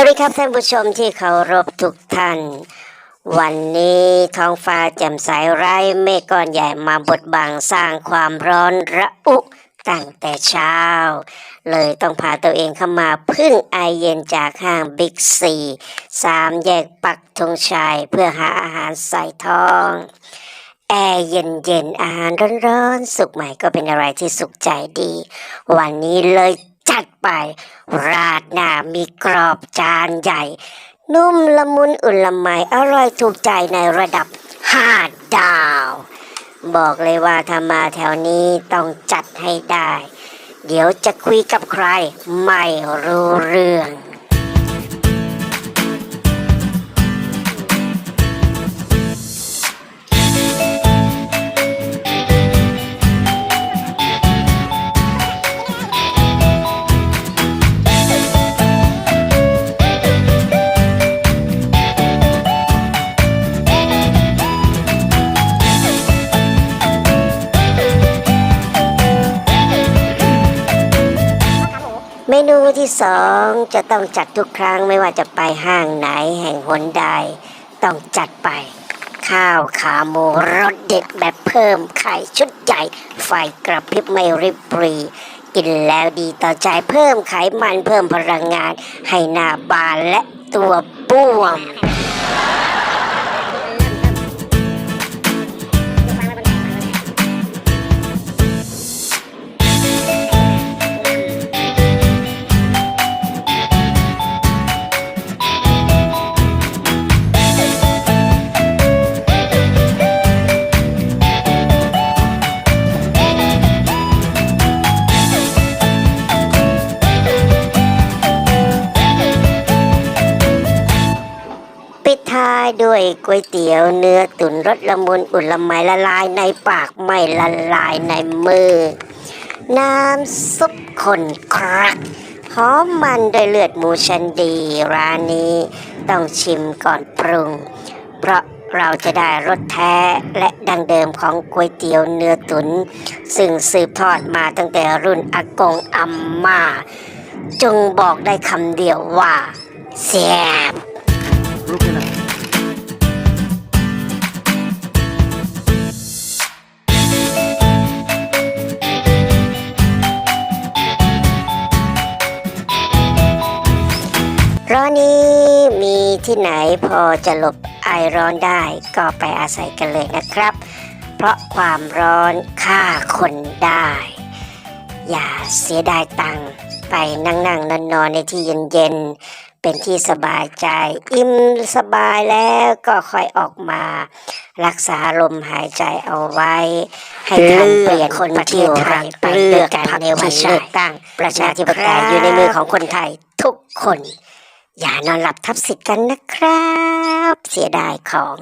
วัสดีครับท่านผู้ชมที่เคารพทุกท่าน วันนี้ท้องฟ้าแจ่มใสไร้เมฆก้อนใหญ่มาบดบังสร้างความร้อนระอุตั้งแต่เช้า เลยต้องพาตัวเองเข้ามาพึ่งไอเย็นจากห้างบิ๊กซีสามแยกปักธงชัยเพื่อหาอาหารใส่ท้อง แอร์เย็นๆอาหารร้อนๆ สุกใหม่ก็เป็นอะไรที่สุขใจดี วันนี้เลย จัดไป ราดหน้ามีกรอบจานใหญ่ นุ่มละมุนอุ่นละไมอร่อยถูกใจในระดับห้าดาว บอกเลยว่าถ้ามาแถวนี้ต้องจัดให้ได้ เดี๋ยวจะคุยกับใครไม่รู้เรื่อง สองจะต้องจัดทุกครั้งไม่ว่าจะไปห้างไหนแห่งหนใด ต้องจัดไป ข้าวขาหมูรสเด็ดแบบเพิ่มไข่ชุดใหญ่ ไฟกระพริบไม่ริบปรี กินแล้วดีต่อใจเพิ่มไขมันเพิ่มพลังงาน ให้หน้าบานและตัวบวม ปิดท้ายด้วยก๋วยเตี๋ยวเนื้อตุ๋นรสละมุนอุ่นละไมละลายในปากไม่ละลายในมือ น้ำซุปข้นครักหอมมันด้วยเลือดหมูชันดีร้านนี้ต้องชิมก่อนปรุง เพราะเราจะได้รสแท้และดังเดิมของก๋วยเตี๋ยวเนื้อตุนซึ่งสืบทอดมาตั้งแต่รุ่นอากงอัมมาจงบอกได้คำเดียวว่าแซ่บ ร้อนนี้มีที่ไหนพอจะหลบไอร้อนได้ ก็ไปอาศัยกันเลยนะครับ เพราะความร้อนฆ่าคนได้ อย่าเสียดายตังค์ไปนั่งนั่งนอนนอนๆในที่เย็นๆ เป็นที่สบายใจ อิ่มสบายแล้วก็ค่อยออกมา รักษาลมหายใจเอาไว้ ให้ทันเปลี่ยนคนประเทศไทยไปลือกกันในวันเลือกตั้ง ประชาธิปไตยอยู่ในมือของคนไทยทุกคน อย่านอนหลับทับสิทธิ์กันนะครับ เสียดายของ